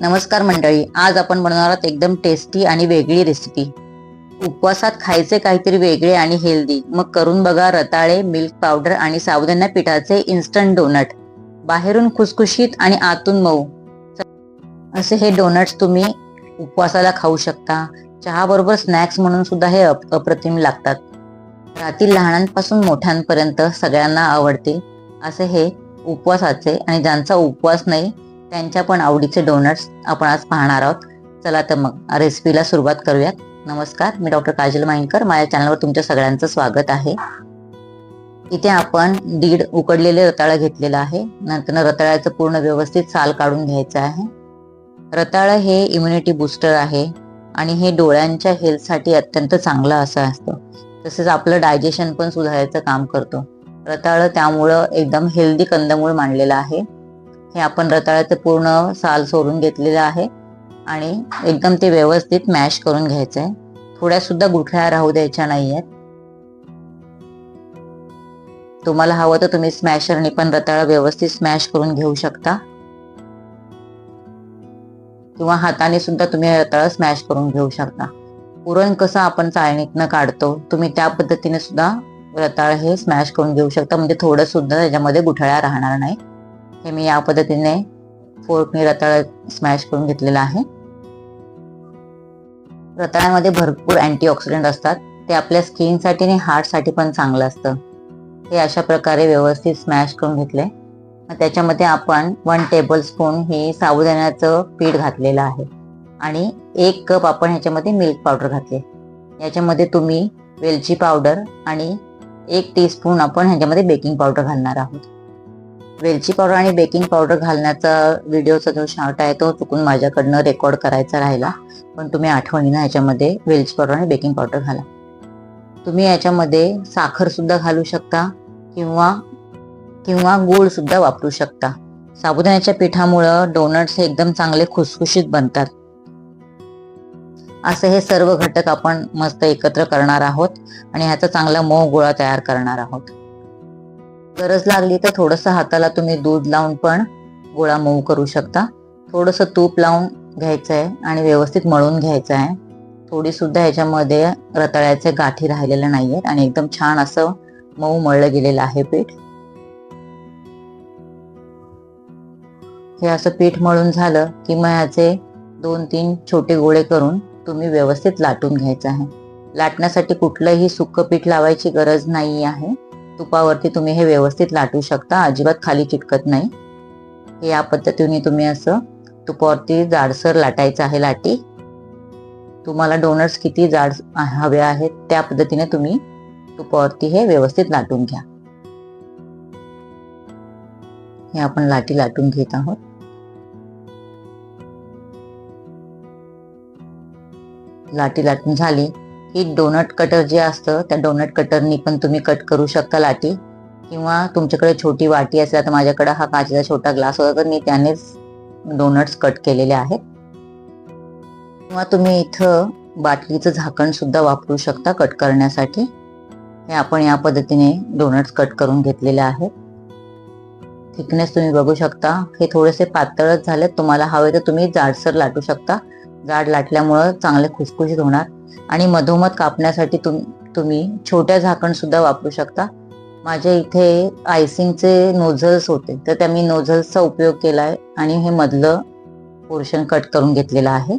नमस्कार मंडळी आज आपण बनवणार आहोत एकदम टेस्टी आणि वेगळी रेसिपी उपवासात खायचे काहीतरी वेगळे आणि हेल्दी मग करून बघा रताळे मिल्क पावडर आणि साबुदाणा पिठाचे इन्स्टंट डोनट बाहेरून खुसखुशीत आणि आतून मऊ. असे हे डोनट्स तुम्ही उपवासाला खाऊ शकता. चहाबरोबर स्नॅक्स म्हणून सुद्धा हे अप- अप्रतिम लागतात. रातील लहानांपासून मोठ्यांपर्यंत सगळ्यांना आवडतील असे हे उपवासाचे आणि ज्यांचा उपवास नाही त्यांच्या पण आवडीचे डोनट्स आपण आज पाहणार आहोत. चला तर मग रेसिपीला सुरुवात करूयात. नमस्कार मी डॉक्टर काजल माईंकर माझ्या चॅनलवर तुमच्या सगळ्यांचं स्वागत आहे. इथे आपण दीड उकडलेले रताळं घेतलेलं आहे. नंतर रताळ्याचं पूर्ण व्यवस्थित साल काढून घ्यायचं आहे. रताळं हे इम्युनिटी बूस्टर आहे आणि हे डोळ्यांच्या हेल्थसाठी अत्यंत चांगलं असं असतं. तसेच आपलं डायजेशन पण सुधारायचं काम करतो. रताळं त्यामुळं एकदम हेल्दी कंदमूळ मांडलेलं आहे. हे आपण रताळ्याचं पूर्ण साल सोडून घेतलेलं आहे. आणि एकदम ते व्यवस्थित मॅश करून घ्यायचं आहे थोड्या सुद्धा गुठळ्या राहू द्यायच्या नाही आहेत तुम्हाला हवं तर तुम्ही स्मॅशरने पण रताळा व्यवस्थित स्मॅश करून घेऊ शकता. किंवा हाताने सुद्धा तुम्ही रताळा स्मॅश करून घेऊ शकता. पुरण कसं आपण चाळणीतनं काढतो तुम्ही त्या पद्धतीने सुद्धा रताळ हे स्मॅश करून घेऊ शकता. म्हणजे थोडं सुद्धा त्याच्यामध्ये गुठळ्या राहणार नाही. हे मी या पद्धतीने फोर्कने रताळ स्मॅश करून घेतलेलं आहे. रताळ्यामध्ये भरपूर अँटीऑक्सिडंट असतात. ते आपल्या स्किनसाठी आणि हार्टसाठी पण चांगलं असतं. हे अशा प्रकारे व्यवस्थित स्मॅश करून घेतले. त्याच्यामध्ये आपण वन टेबल स्पून हे साबुदाण्याचं पीठ घातलेलं आहे. आणि एक कप आपण ह्याच्यामध्ये मिल्क पावडर घातले. याच्यामध्ये तुम्ही वेलची पावडर आणि एक टीस्पून आपण ह्याच्यामध्ये बेकिंग पावडर घालणार आहोत. वेलची पावडर आणि बेकिंग पावडर घालण्याचा व्हिडिओचा जो शॉर्ट आहे तो चुकून माझ्याकडनं रेकॉर्ड करायचा राहिला. पण तुम्ही आठवणीनं ह्याच्यामध्ये वेलची पावडर आणि बेकिंग पावडर घाला. तुम्ही याच्यामध्ये साखरसुद्धा घालू शकता किंवा किंवा गूळसुद्धा वापरू शकता. साबुदाण्याच्या पिठामुळं डोनट्स हे एकदम चांगले खुसखुशीत बनतात. असे हे सर्व घटक आपण मस्त एकत्र करणार आहोत आणि ह्याचा चांगला मोह गोळा तयार करणार आहोत. गरज लागली तर थोडंसं हाताला तुम्ही दूध लावून पण गोळा मऊ करू शकता. थोडंसं तूप लावून घ्यायचं आहे आणि व्यवस्थित मळून घ्यायचं आहे थोडी सुद्धा ह्याच्यामध्ये रताळ्याचे गाठी राहिलेले आहेत आणि एकदम छान असं मऊ मळलं गेलेलं आहे पीठ. हे असं पीठ मळून झालं की मग ह्याचे दोन तीन छोटे गोळे करून तुम्ही व्यवस्थित लाटून घ्यायचं आहे. लाटण्यासाठी कुठलंही सुक्क पीठ लावायची गरज नाही आहे. तुपावरती तुम्ही हे व्यवस्थित लाटू शकता. अजिबात खाली चिटकत नाही. हे या पद्धतीने तुम्ही असं तुपावरती जाडसर लाटायचं आहे लाटी. तुम्हाला डोनट्स किती जाड हवे आहेत त्या पद्धतीने तुम्ही तुपावरती हे व्यवस्थित लाटून घ्या. हे आपण लाटी लाटून घेत आहोत. लाटी लाटून झाली. की डोनट कटर जे असतं त्या डोनट कटरनी पण तुम्ही कट करू शकता लाटी किंवा तुमच्याकडे छोटी वाटी असेल तर माझ्याकडे हा काचेचा छोटा ग्लास होता तर मी त्यानेच डोनट्स कट केलेले आहेत. किंवा तुम्ही इथं बाटलीचं झाकण सुद्धा वापरू शकता कट करण्यासाठी. हे आपण या पद्धतीने डोनट्स कट करून घेतलेले आहेत. थिकनेस तुम्ही बघू शकता. हे थोडेसे पातळच झालेत. तुम्हाला हवे तर तुम्ही जाडसर लाटू शकता. जाड लाटल्यामुळं चांगले खुसखुशीत होणार. आणि मधोमध कापण्यासाठी तुम तुम्ही छोट्या झाकण सुद्धा वापरू शकता. माझ्या इथे आयसिंगचे नोझल्स होते तर त्या मी नोझल्सचा उपयोग केला आहे आणि हे मधलं पोर्शन कट करून घेतलेलं आहे.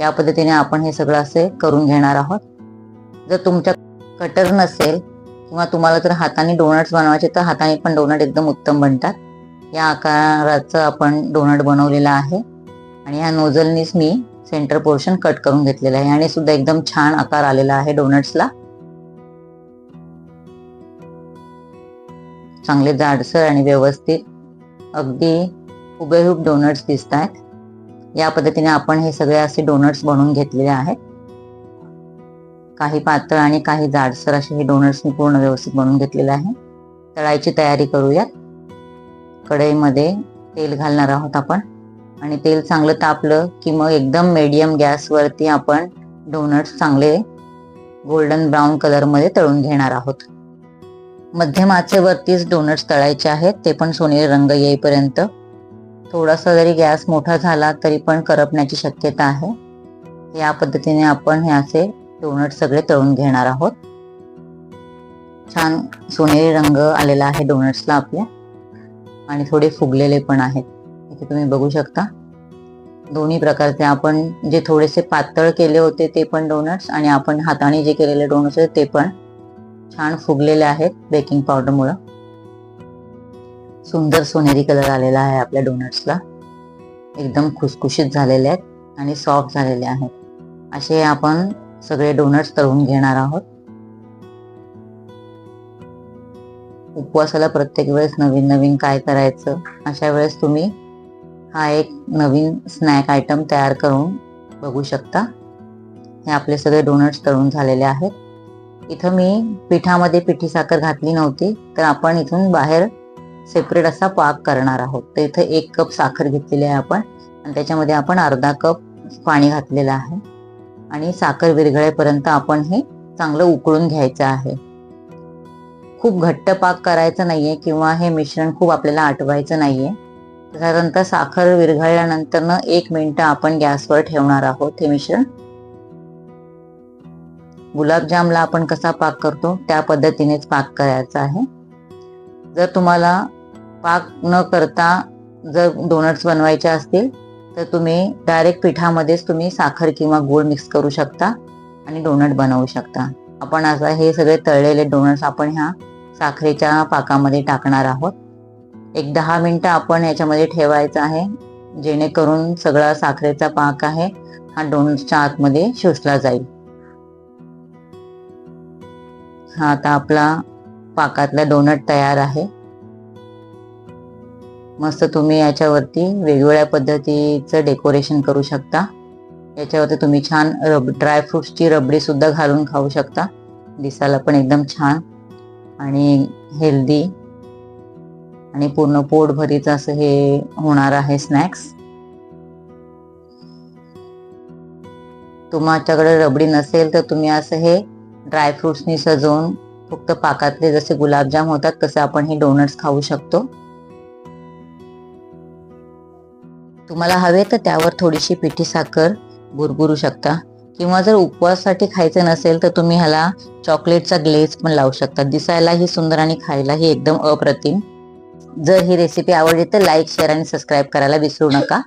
या पद्धतीने आपण हे सगळं असे करून घेणार आहोत. जर तुमच्या कटर नसेल किंवा तुम्हाला जर हाताने डोनट्स बनवायचे तर हाताने पण डोनट एकदम उत्तम बनतात. या आकाराचं आपण डोनट बनवलेलं आहे. आणि ह्या नोझलनीच मी सेंटर पोर्शन कट करून घेतलेलं आहे. आणि सुद्धा एकदम छान आकार आलेला आहे डोनट्सला चांगले जाडसर आणि व्यवस्थित अगदी हुबेहूब डोनट्स दिसत आहेत. या पद्धतीने आपण हे सगळे असे डोनट्स बनवून घेतलेले आहेत. काही पातळ आणि काही जाडसर असे हे डोनट्स मी पूर्ण व्यवस्थित बनवून घेतलेले आहे. तळायची तयारी करूयात. कढईमध्ये तेल घालणार आहोत आपण. आणि तेल चांगलं तापलं की मग एकदम मीडियम गॅसवरती आपण डोनट्स चांगले गोल्डन ब्राऊन कलरमध्ये तळून घेणार आहोत. मध्यम आचेवरतीच डोनट्स तळायचे आहेत ते पण सोनेरी रंग येईपर्यंत. थोडासा जरी गॅस मोठा झाला तरी पण करपण्याची शक्यता आहे. या पद्धतीने आपण हे असे डोनट सगळे तळून घेणार आहोत. छान सोनेरी रंग आलेला आहे डोनट्सला आपल्या. आणि थोडे फुगलेले पण आहेत. इथे तुम्ही बघू शकता. दोन्ही प्रकारचे आपण जे थोडेसे पातळ केले होते ते पण डोनट्स आणि आपण हाताने जे केलेले डोनट्स होते ते पण छान फुगलेले आहेत बेकिंग पावडरमुळं सुंदर सोनेरी कलर आलेला आहे आपल्या डोनट्सला एकदम खुसखुशीत झालेले आहेत आणि सॉफ्ट झालेले आहेत. असे आपण सगळे डोनट्स तळून घेणार आहोत. उपवासाला प्रत्येक वेळेस नवीन नवीन काय करायचं? अशा वेळेस तुम्ही हा एक नवीन स्नॅक आयटम तयार करून बघू शकता. हे आपले सगळे डोनट्स तळून झालेले आहेत. इथं मी पिठामध्ये पिठी साखर घातली नव्हती तर आपण इथून बाहेर सेपरेट असा पाक करणार आहोत. तर इथं एक कप साखर घेतलेली आहे आपण आणि त्याच्यामध्ये आपण अर्धा कप पाणी घातलेलं आहे. आणि साखर विरघळेपर्यंत आपण हे चांगलं उकळून घ्यायचं आहे. खूप घट्ट पाक करायचं नाहीये किंवा हे मिश्रण खूप आपल्याला आटवायचं नाहीये. साधारणतः साखर विरघळल्यानंतर एक मिनिट आपण गॅसवर ठेवणार आहोत हे मिश्रण. गुलाबजामला आपण कसा पाक करतो त्या पद्धतीनेच पाक करायचा आहे. जर तुम्हाला पाक न करता जर डोनट्स बनवायचे असतील तर तुम्ही डायरेक्ट पिठामध्येच तुम्ही साखर किंवा गूळ मिक्स करू शकता आणि डोनट बनवू शकता. आपण आता हे सगळे तळलेले डोनट्स आपण ह्या साखरेच्या पाकामध्ये टाकणार आहोत. एक दहा मिनटं आपण याच्यामध्ये ठेवायचं आहे जेणेकरून सगळा साखरेचा पाक आहे हा डोनट्सच्या आतमध्ये शोषला जाईल. हा आता आपला पाकातला डोनट तयार आहे. मस्त तुम्ही याच्यावरती वेगवेगळ्या पद्धतीचं डेकोरेशन करू शकता. याच्यावरती तुम्ही छान रब ड्रायफ्रुट्सची रबडी सुद्धा घालून खाऊ शकता. दिसायला पण एकदम छान आणि हेल्दी. आणि पूर्ण पोट भरीचं असं हे होणार आहे स्नॅक्स तुमच्याकडे रबडी नसेल तर तुम्ही असं हे ड्रायफ्रुट्सनी सजवून फक्त पाकातले जसे गुलाबजाम होतात तसे आपण हे डोनट्स खाऊ शकतो. तुम्हाला हवे तर त्यावर थोडीशी पिठी साखर गुरगुरू शकता. किंवा जर उपवासासाठी खायचं नसेल तर तुम्ही ह्याला चॉकलेटचा ग्लेज पण लावू शकता. दिसायलाही सुंदर आणि खायलाही एकदम अप्रतिम. जर ही रेसिपी आवडली तर लाईक शेअर आणि सबस्क्राईब करायला विसरू नका.